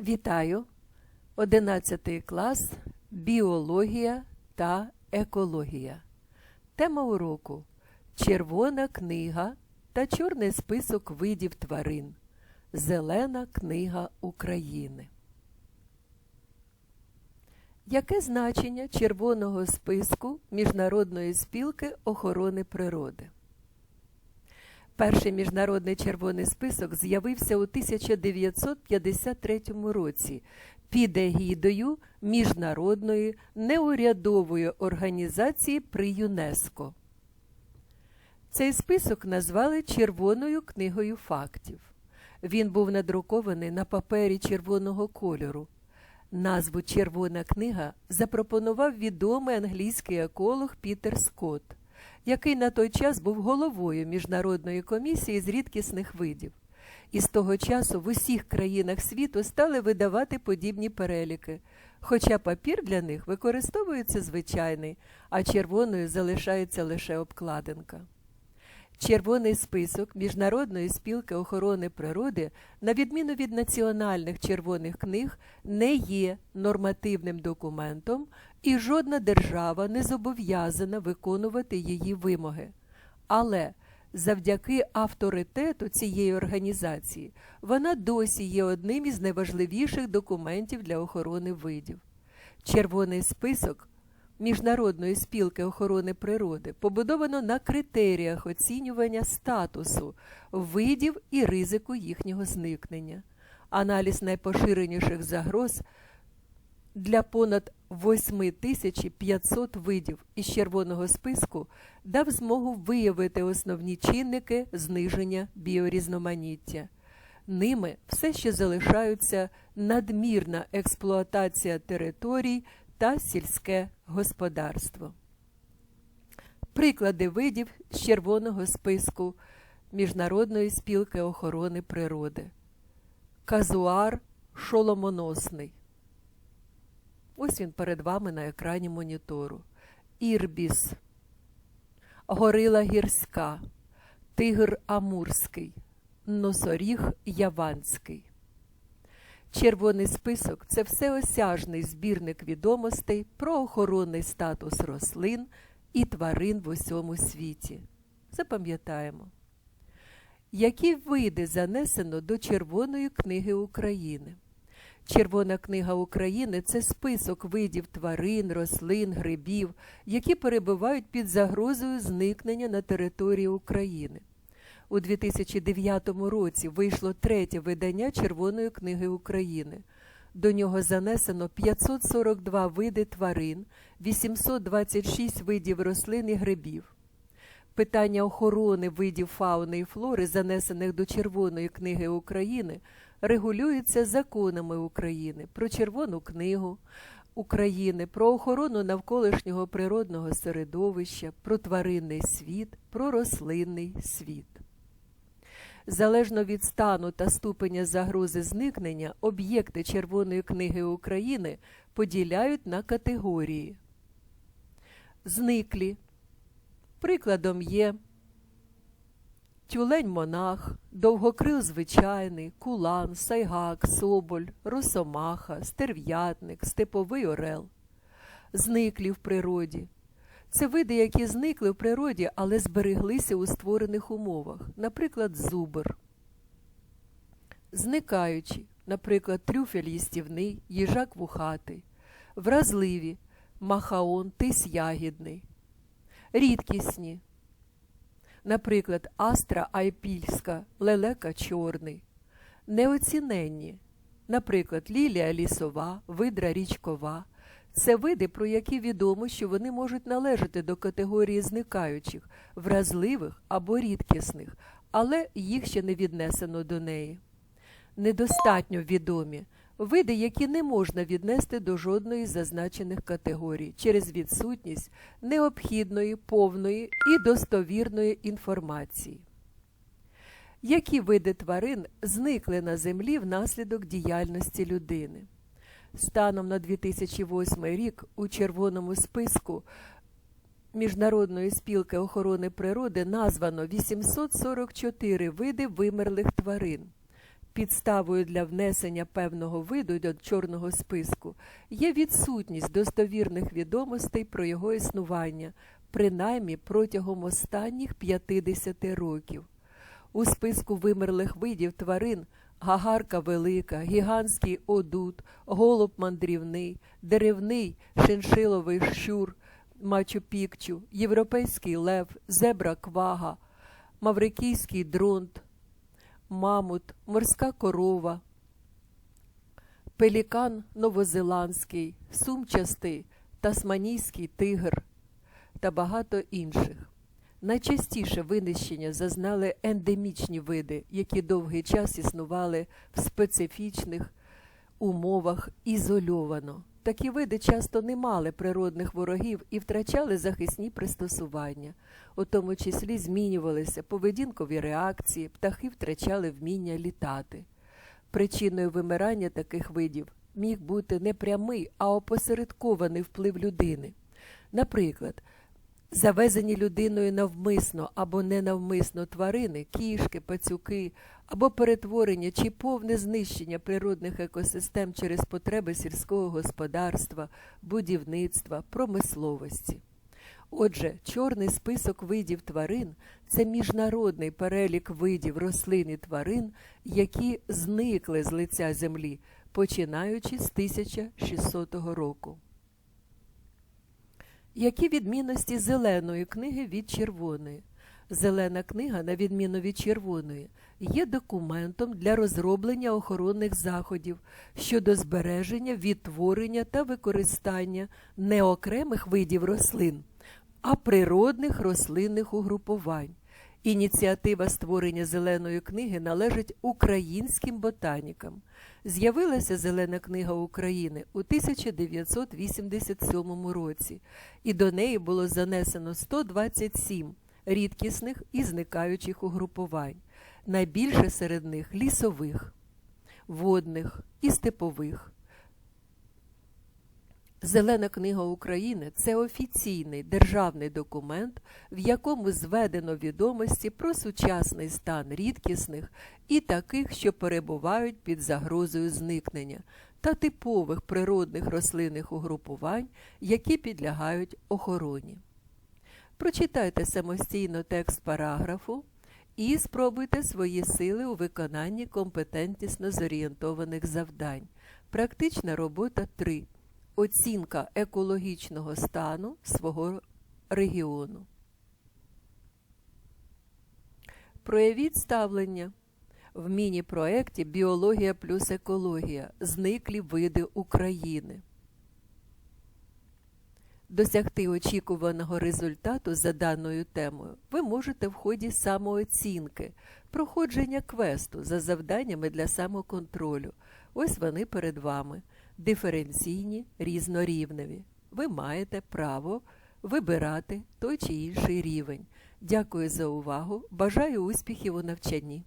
Вітаю! 11 клас Біологія та екологія. Тема уроку Червона книга та чорний список видів тварин. Зелена книга України. Яке значення червоного списку Міжнародної спілки охорони природи? Перший міжнародний червоний список з'явився у 1953 році під егідою Міжнародної неурядової організації при ЮНЕСКО. Цей список назвали Червоною книгою фактів. Він був надрукований на папері червоного кольору. Назву Червона книга запропонував відомий англійський еколог Пітер Скотт який на той час був головою Міжнародної комісії з рідкісних видів. І з того часу в усіх країнах світу стали видавати подібні переліки, хоча папір для них використовується звичайний, а червоною залишається лише обкладинка. Червоний список Міжнародної спілки охорони природи, на відміну від національних червоних книг, не є нормативним документом, і жодна держава не зобов'язана виконувати її вимоги. Але завдяки авторитету цієї організації вона досі є одним із найважливіших документів для охорони видів. Червоний список Міжнародної спілки охорони природи побудовано на критеріях оцінювання статусу видів і ризику їхнього зникнення. Аналіз найпоширеніших загроз для понад 8500 видів із червоного списку дав змогу виявити основні чинники зниження біорізноманіття. Ними все ще залишаються надмірна експлуатація територій та сільське господарство. Приклади видів з червоного списку Міжнародної спілки охорони природи. Казуар шоломоносний. Ось він перед вами на екрані монітору. Ірбіс, горила гірська, тигр Амурський, носоріг Яванський. Червоний список це всеосяжний збірник відомостей про охоронний статус рослин і тварин в усьому світі. Запам'ятаємо, які види занесено до Червоної книги України. Червона книга України це список видів тварин, рослин, грибів, які перебувають під загрозою зникнення на території України. У 2009 році вийшло третє видання Червоної книги України. До нього занесено 542 види тварин, 826 видів рослин і грибів. Питання охорони видів фауни і флори, занесених до Червоної книги України, регулюється законами України про Червону книгу України, про охорону навколишнього природного середовища, про тваринний світ, про рослинний світ. Залежно від стану та ступеня загрози зникнення, об'єкти Червоної книги України поділяють на категорії. Зниклі. Прикладом є тюлень монах, довгокрил звичайний, кулан, сайгак, соболь, росомаха, стерв'ятник, степовий орел. Зниклі в природі. Це види, які зникли в природі, але збереглися у створених умовах, наприклад, зубр. Зникаючі, наприклад, трюфель їстівний, їжак вухатий, вразливі, махаон, тис ягідний, рідкісні, наприклад, астра айпільська, лелека чорний, неоціненні, наприклад, лілія лісова, видра річкова. Це види, про які відомо, що вони можуть належати до категорії зникаючих, вразливих або рідкісних, але їх ще не віднесено до неї. Недостатньо відомі види, які не можна віднести до жодної з зазначених категорій через відсутність необхідної, повної і достовірної інформації. Які види тварин зникли на землі внаслідок діяльності людини? Станом на 2008 рік у червоному списку Міжнародної спілки охорони природи названо 844 види вимерлих тварин, Підставою для внесення певного виду до чорного списку є відсутність достовірних відомостей про його існування, принаймні протягом останніх 50 років. У списку вимерлих видів тварин гагарка велика, гігантський одут, голуб мандрівний, деревний шиншиловий щур, мачу-пікчу, європейський лев, зебра квага, маврикійський дронт, мамут, морська корова, пелікан новозеландський, сумчастий, тасманійський тигр та багато інших. Найчастіше винищення зазнали ендемічні види, які довгий час існували в специфічних умовах ізольовано. Такі види часто не мали природних ворогів і втрачали захисні пристосування, у тому числі змінювалися поведінкові реакції, птахи втрачали вміння літати. Причиною вимирання таких видів міг бути не прямий, а опосередкований вплив людини. Наприклад, Завезені людиною навмисно або ненавмисно тварини, кішки, пацюки, або перетворення чи повне знищення природних екосистем через потреби сільського господарства, будівництва, промисловості. Отже, чорний список видів тварин це міжнародний перелік видів рослин і тварин, які зникли з лиця землі, починаючи з 1600 року. Які відмінності зеленої книги від червоної? Зелена книга, на відміну від червоної, є документом для розроблення охоронних заходів щодо збереження, відтворення та використання не окремих видів рослин, а природних рослинних угрупувань. Ініціатива створення зеленої книги належить українським ботанікам. З'явилася Зелена книга України у 1987 році, і до неї було занесено 127 рідкісних і зникаючих угрупувань. Найбільше серед них лісових, водних і степових. Зелена книга України це офіційний державний документ, в якому зведено відомості про сучасний стан рідкісних і таких, що перебувають під загрозою зникнення, та типових природних рослинних угрупувань, які підлягають охороні. Прочитайте самостійно текст параграфу і спробуйте свої сили у виконанні компетентнісно зорієнтованих завдань. Практична робота 3 оцінка екологічного стану свого регіону. Проявіть ставлення в міні-проєкті Біологія плюс екологія. Зниклі види України. Досягти очікуваного результату за даною темою ви можете в ході самооцінки, проходження квесту за завданнями для самоконтролю. Ось вони перед вами диференційні, різнорівневі. Ви маєте право вибирати той чи інший рівень. Дякую за увагу. Бажаю успіхів у навчанні.